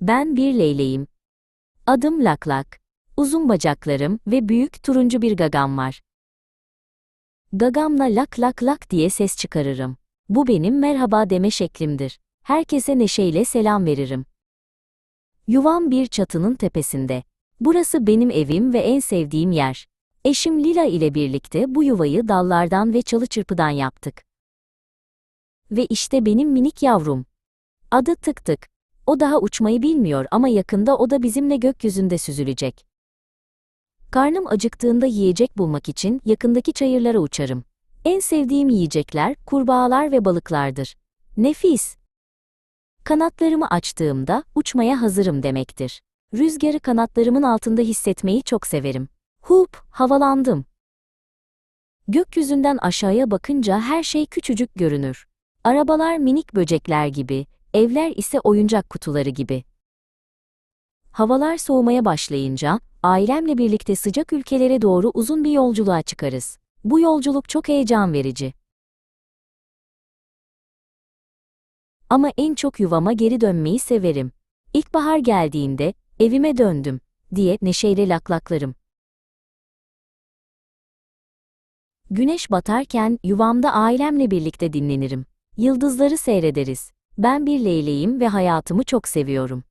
Ben bir leyleğim. Adım Laklak. Uzun bacaklarım ve büyük turuncu bir gagam var. Gagamla lak lak lak diye ses çıkarırım. Bu benim merhaba deme şeklimdir. Herkese neşeyle selam veririm. Yuvam bir çatının tepesinde. Burası benim evim ve en sevdiğim yer. Eşim Lila ile birlikte bu yuvayı dallardan ve çalı çırpıdan yaptık. Ve işte benim minik yavrum. Adı Tık Tık. O daha uçmayı bilmiyor ama yakında o da bizimle gökyüzünde süzülecek. Karnım acıktığında yiyecek bulmak için yakındaki çayırlara uçarım. En sevdiğim yiyecekler kurbağalar ve balıklardır. Nefis. Kanatlarımı açtığımda uçmaya hazırım demektir. Rüzgarı kanatlarımın altında hissetmeyi çok severim. Hup, havalandım. Gökyüzünden aşağıya bakınca her şey küçücük görünür. Arabalar minik böcekler gibi, evler ise oyuncak kutuları gibi. Havalar soğumaya başlayınca, ailemle birlikte sıcak ülkelere doğru uzun bir yolculuğa çıkarız. Bu yolculuk çok heyecan verici. Ama en çok yuvama geri dönmeyi severim. İlkbahar geldiğinde, evime döndüm, diye neşeyle laklaklarım. Güneş batarken yuvamda ailemle birlikte dinlenirim. Yıldızları seyrederiz. Ben bir leyleğim ve hayatımı çok seviyorum.